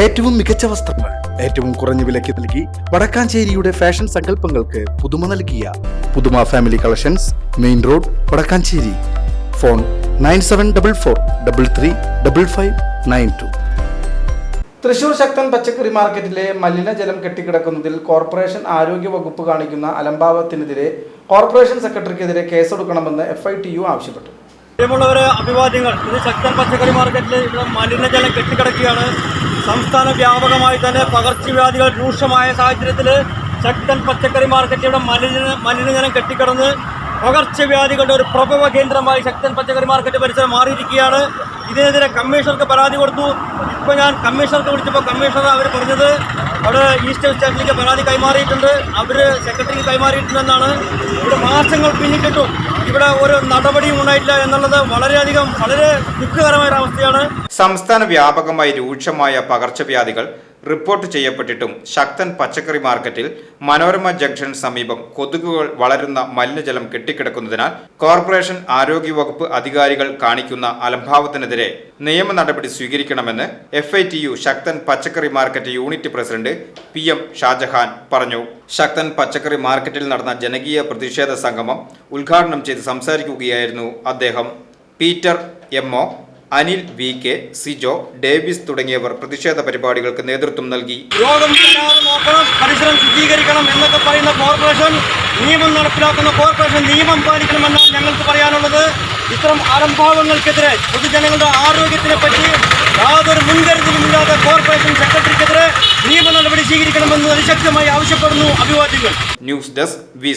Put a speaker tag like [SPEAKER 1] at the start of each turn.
[SPEAKER 1] ഏറ്റവും മികച്ച വസ്ത്രങ്ങൾ ഏറ്റവും കുറഞ്ഞ വിലയ്ക്ക് നൽകി വടക്കാഞ്ചേരിയുടെ ഫാഷൻ സങ്കല്പങ്ങൾക്ക് പുതുമ നൽകിയ Puthuma family collections main road Vadakkanchery. Phone nine seven double four double three double five nine two. Thrissur Sakthan പച്ചക്കറി മാർക്കറ്റിലെ മലിനജലം കെട്ടിക്കിടക്കുന്നതിൽ കോർപ്പറേഷൻ ആരോഗ്യ വകുപ്പ് കാണിക്കുന്ന അലംഭാവത്തിനെതിരെ കോർപ്പറേഷൻ സെക്രട്ടറിക്കെതിരെ കേസെടുക്കണമെന്ന് എഫ് ഐ ടി യു ആവശ്യപ്പെട്ടു.
[SPEAKER 2] പ്രിയമുള്ളവരെ അഭിവാദ്യങ്ങൾ. ഇത് ശക്തൻ പച്ചക്കറി മാർക്കറ്റിൽ ഇവിടെ മലിനജലം കെട്ടിക്കിടക്കുകയാണ്. സംസ്ഥാന വ്യാപകമായി തന്നെ പകർച്ചവ്യാധികൾ രൂക്ഷമായ സാഹചര്യത്തിൽ ശക്തൻ പച്ചക്കറി മാർക്കറ്റ് ഇവിടെ മലിന മലിനജലം കെട്ടിക്കിടന്ന് പകർച്ചവ്യാധികളുടെ ഒരു പ്രഭവ കേന്ദ്രമായി ശക്തൻ പച്ചക്കറി മാർക്കറ്റ് പരിസരം മാറിയിരിക്കുകയാണ്. ഇതിനെതിരെ കമ്മീഷണർക്ക് പരാതി കൊടുത്തു. ഇപ്പോൾ ഞാൻ കമ്മീഷണർക്ക് വിളിച്ചപ്പോൾ കമ്മീഷണർ അവർ പറഞ്ഞത് അവിടെ ഈസ്റ്റ് സ്റ്റേഷനിലേക്ക് പരാതി കൈമാറിയിട്ടുണ്ട്. അവർ സെക്രട്ടറിക്ക് കൈമാറിയിട്ടുണ്ടെന്നാണ്. ഇവിടെ മാസങ്ങൾ പിന്നിട്ടിട്ടും ഇവിടെ ഒരു നടപടിയും ഉണ്ടായിട്ടില്ല എന്നുള്ളത് വളരെയധികം വളരെ ദുഃഖകരമായ ഒരു അവസ്ഥയാണ്.
[SPEAKER 3] സംസ്ഥാന വ്യാപകമായി രൂക്ഷമായ പകർച്ചവ്യാധികൾ റിപ്പോർട്ട് ചെയ്യപ്പെട്ടിട്ടും ശക്തൻ പച്ചക്കറി മാർക്കറ്റിൽ മനോരമ ജംഗ്ഷൻ സമീപം കൊതുകുകൾ വളരുന്ന മലിനജലം കെട്ടിക്കിടക്കുന്നതിനാൽ കോർപ്പറേഷൻ ആരോഗ്യവകുപ്പ് അധികാരികൾ കാണിക്കുന്ന അലംഭാവത്തിനെതിരെ നിയമ നടപടി സ്വീകരിക്കണമെന്ന് F I T U Sakthan പച്ചക്കറി market unit president P M Shajahan പറഞ്ഞു. ശക്തൻ പച്ചക്കറി മാർക്കറ്റിൽ നടന്ന ജനകീയ പ്രതിഷേധ സംഗമം ഉദ്ഘാടനം ചെയ്ത് സംസാരിക്കുകയായിരുന്നു അദ്ദേഹം. Peter M O Anil V K Sijo Davis തുടങ്ങിയവർ പ്രതിഷേധ പരിപാടികൾക്ക് നേതൃത്വം നൽകി.
[SPEAKER 2] രോഗം നോക്കണം പരിസരം ശുചീകരിക്കണം എന്നൊക്കെ പറയുന്ന കോർപ്പറേഷൻ നിയമം നടപ്പിലാക്കുന്ന കോർപ്പറേഷൻ നിയമം പാലിക്കണമെന്നാണ് ഞങ്ങൾക്ക് പറയാനുള്ളത്. ഇത്തരം അലംഭാവങ്ങൾക്കെതിരെ പൊതുജനങ്ങളുടെ ആരോഗ്യത്തിനെ പറ്റി യാതൊരു മുൻകരുതലുമില്ലാതെ കോർപ്പറേഷൻ സെക്രട്ടറിക്കെതിരെ നിയമ നടപടി സ്വീകരിക്കണമെന്ന് അതിശക്തമായി ആവശ്യപ്പെടുന്നു. അഭിവാദ്യങ്ങൾ.
[SPEAKER 3] News desk V.